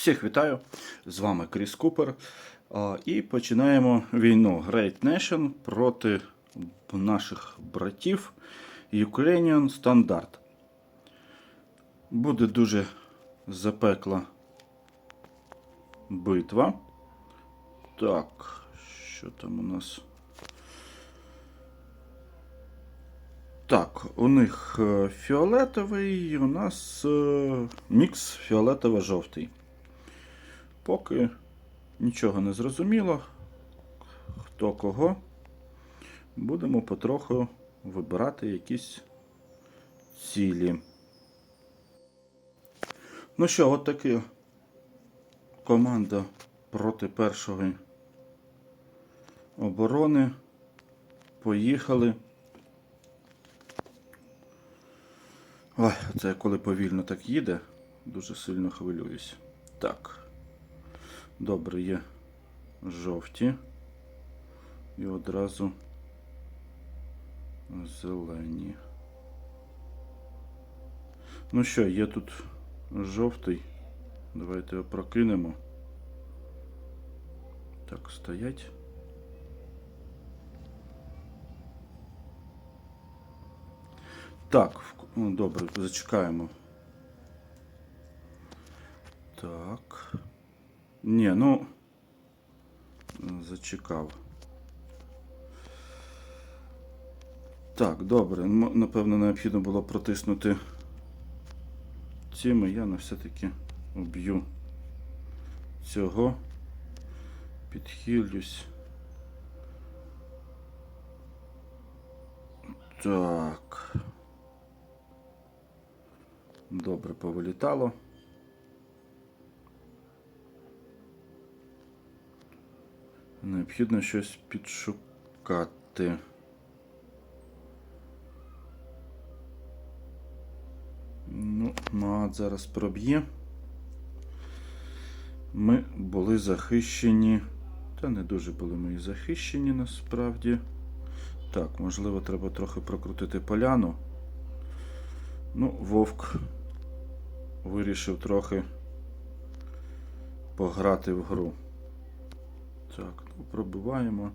Всіх вітаю! З вами Кріс Купер. І починаємо війну Great Nation проти наших братів Ukrainian Standard. Буде дуже запекла битва. Так, що там у нас? Так, у них е, фіолетовий, у нас е, мікс фіолетово-жовтий. Поки нічого не зрозуміло, хто кого. Будемо потроху вибирати якісь цілі. Ну що, от таки команда проти першої оборони. Поїхали. Ой, це коли повільно так їде, дуже сильно хвилююсь. Так. Добре, є жовті. І одразу зелені. Ну що, є тут жовтий. Давайте його прокинемо. Так, стоять. Так, ну, добре, зачекаємо. Так. Ні, ну. Зачекав. Так, добре. Напевно, необхідно було протиснути цими. Я на все-таки уб'ю цього. Підхилюсь. Так. Добре, повилітало. Необхідно щось підшукати. Ну, мат зараз проб'є. Ми були захищені. Та не дуже були ми захищені насправді. Так, можливо, треба трохи прокрутити поляну. Ну, вовк вирішив трохи пограти в гру. Так, пробиваємо.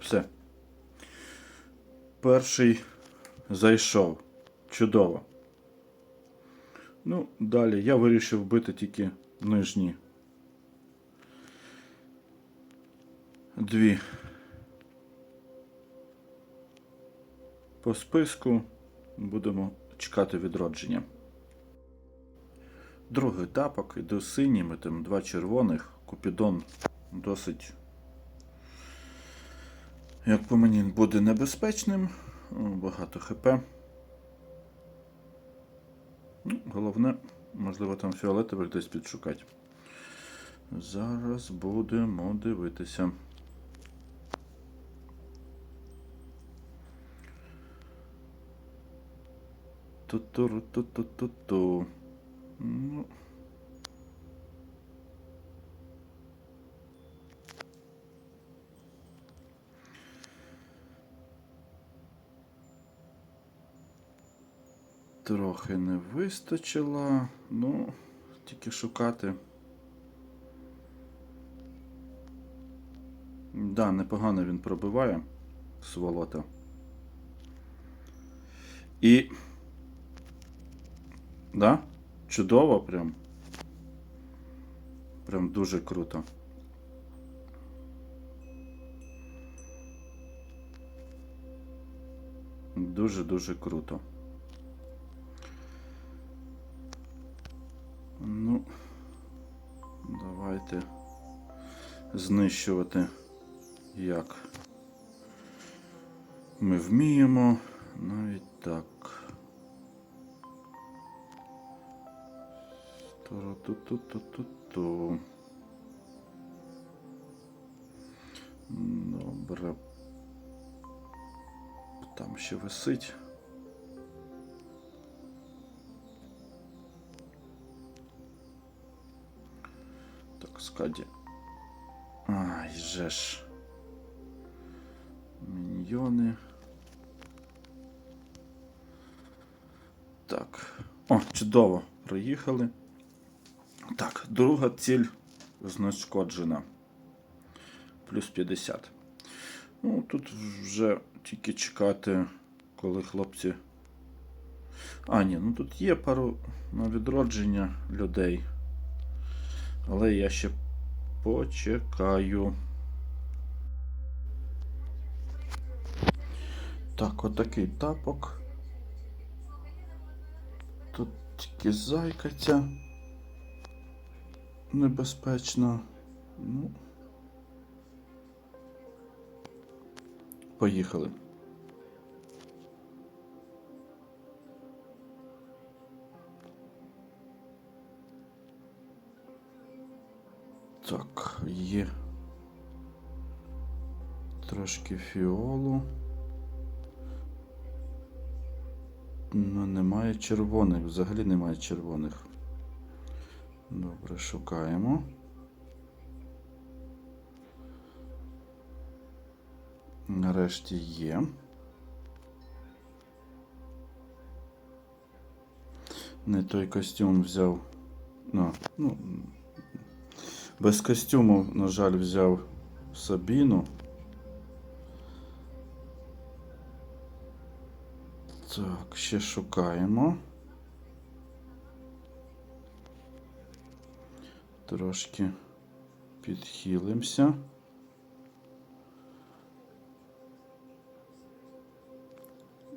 Все. Перший зайшов. Чудово. Ну, далі я вирішив бити тільки нижні. Дві. По списку будемо чекати відродження. Другий етапок, іду синіми, там два червоних. Купідон досить, як по мені, буде небезпечним. Багато ХП. Ну, головне, можливо, там фіолетових десь підшукати. Зараз будемо дивитися. Ту-ту-ру-ту-ту-ту-ту. Ну. Трохи не вистачило. Ну, тільки шукати. Да, непогано він пробиває сволота. І. Да? Чудово прям. Прям дуже круто. Дуже-дуже круто. Ну, давайте знищувати як ми вміємо. Навіть так. Ту-ту-ту-ту-ту. Добре. Там ще висить. Так, скаді. Ай, же ж. Міньйони. Так. О, чудово, проїхали. Так, друга ціль знешкоджена. Плюс 50. Ну, тут вже тільки чекати, коли хлопці. А, ні, ну тут є пару на відродження людей. Але я ще почекаю. Так, отакий тапок. Тут тільки зайкаться. Небезпечно. Ну. Поїхали. Так, є трошки фіолу. Ну, немає червоних, взагалі немає червоних. Добре, шукаємо. Нарешті є. Не той костюм взяв. Ну, ну, без костюму, на жаль, взяв Сабіну. Так, ще шукаємо. Трошки підхилимося.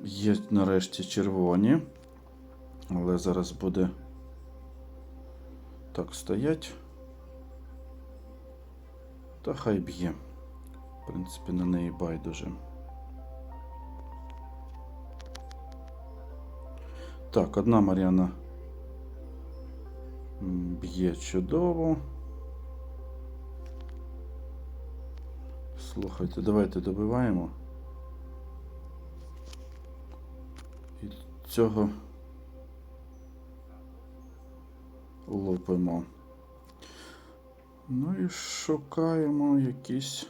Є нарешті червоні, але зараз буде так стоять. Та хай б'є. В принципі, на неї байдуже. Так, одна Мар'яна б'є чудово. Слухайте, давайте добиваємо. І цього лупимо. Ну і шукаємо якісь.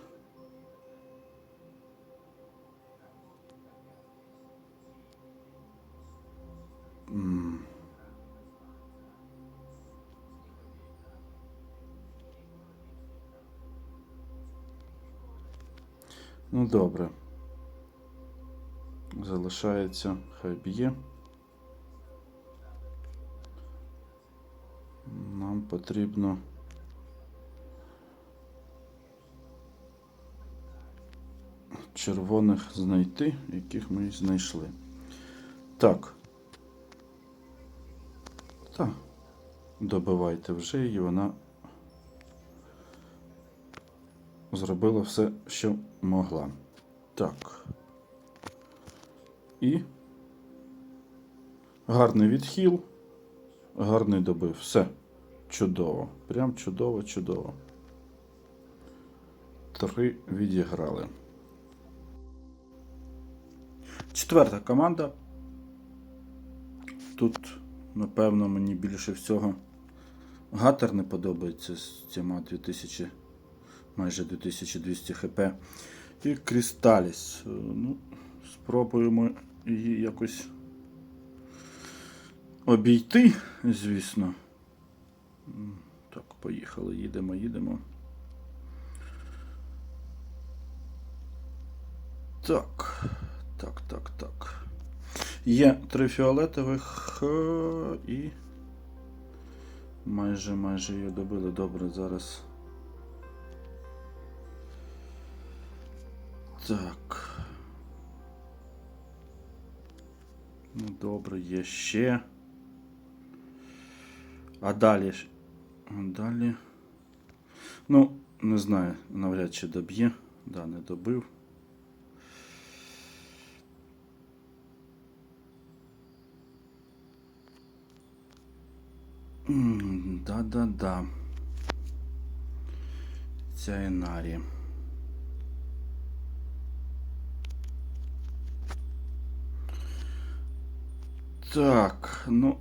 М. Ну, добре. Залишається, хай б'є. Нам потрібно. Червоних знайти, яких ми знайшли. Так. Так. Добивайте вже її, вона зробила все, що могла. Так. І гарний відхил, гарний добив. Все. Чудово. Прям чудово, чудово. Три відіграли. Четверта команда. Тут, напевно, мені більше всього гатер не подобається з цими 2000, майже 2200 хп. І Крісталіс. Е, Ну, спробуємо її якось обійти, звісно. Так, поїхали, їдемо, їдемо. Так, так, так, так. Є три фіолетових е, і майже майже її добили. Добре, зараз. Так. Ну, добре, є ще. А далі. А далі. Ну, не знаю, навряд чи доб'є. Да, не добив. Да-да-да. Ця Енарі. Так, ну.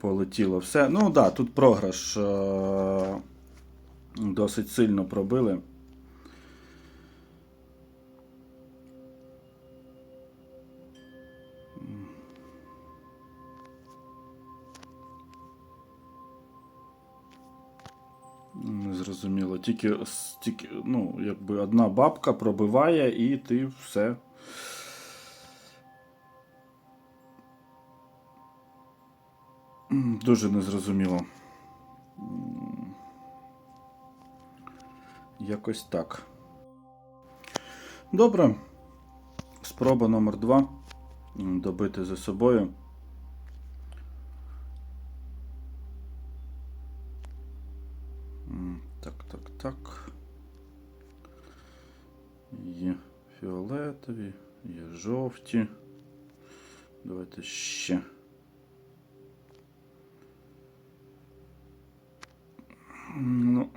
Полетіло все. Ну так, да, тут програш е- досить сильно пробили. Тільки, тільки ну, якби одна бабка пробиває, і ти все. Дуже незрозуміло. Якось так. Добре. Спроба номер два. Добити за собою. Жовті. Давайте ще. Ну.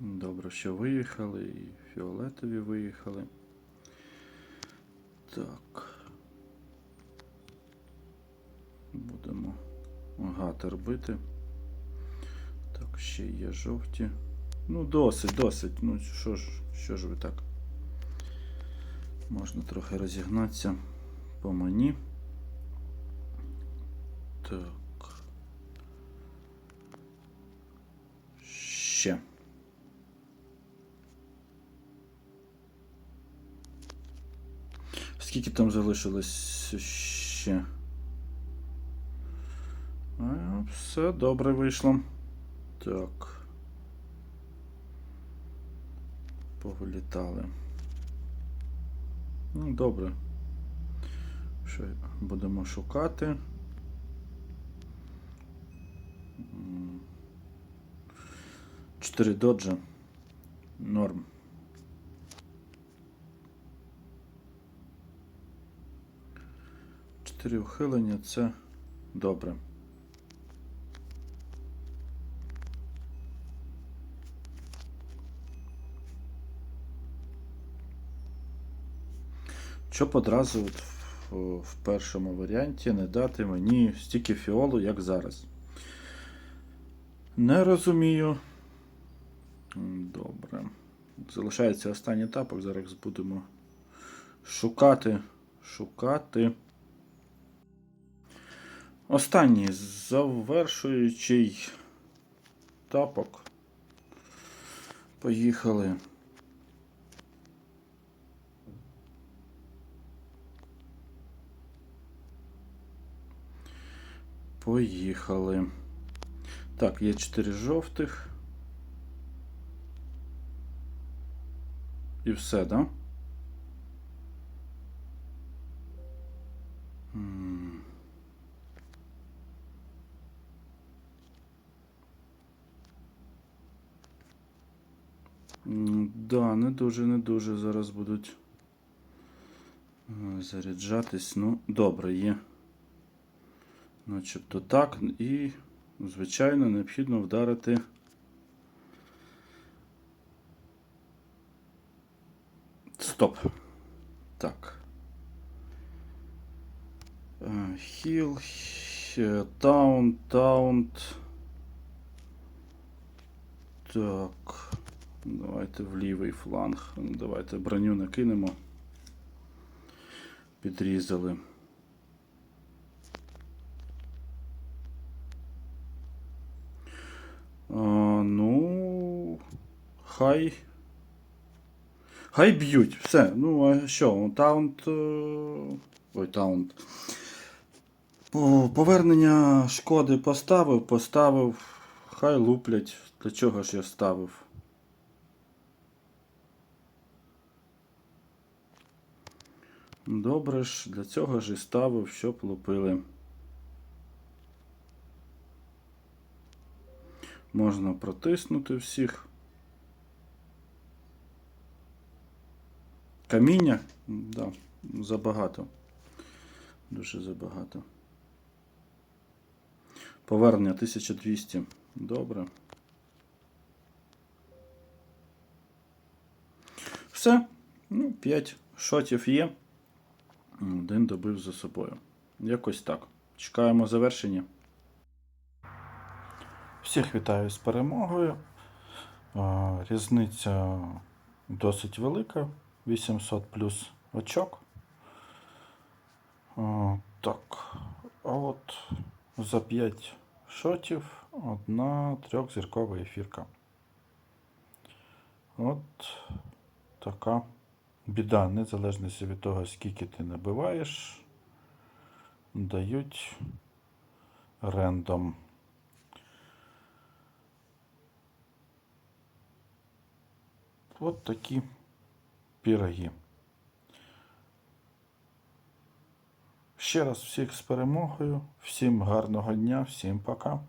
Добре, що виїхали, і фіолетові виїхали. Так. Будемо гатер бити. Так, ще є жовті. Ну, досить, досить. Ну, що ж, що ж ви так? Можна трохи розігнатися по мені. Так. Ще. Скільки там залишилось ще? А, все добре вийшло. Так. Повилітали. Ну, добре. Що будемо шукати? Чотири доджа. Норм. Чотири ухилення це добре. Щоб одразу от в, в першому варіанті не дати мені стільки фіолу, як зараз. Не розумію. Добре. Залишається останній тапок. Зараз будемо шукати. Шукати. Останній завершуючий тапок. Поїхали. Поїхали. Так, є 4 жовтих. І все, да? М. М, Да, не дуже, не дуже зараз будуть е, заряджатись. Ну, добре, є. Начебто так. І, звичайно, необхідно вдарити. Стоп. Так. Е, Хіл, таунт, таунт. Так. Давайте в лівий фланг. Давайте броню накинемо. Підрізали. Ну. Хай. Хай б'ють. Все. Ну, а що? Таунт. е, Ой, таунт. Повернення шкоди поставив, поставив. Хай луплять. Для чого ж я ставив? Добре ж, для цього ж і ставив, щоб лупили. Можна протиснути всіх. Каміння? Да, забагато. Дуже забагато. Повернення 1200. Добре. Все. Ну, 5 шотів є. Один добив за собою. Якось так. Чекаємо завершення. Всіх вітаю з перемогою. Різниця досить велика. 800 плюс очок. Так. А от за 5 шотів, одна трьохзіркова ефірка. От така біда, незалежно від того, скільки ти набиваєш, дають рендом. От такі піроги. Ще раз всіх з перемогою, всім гарного дня, всім пока.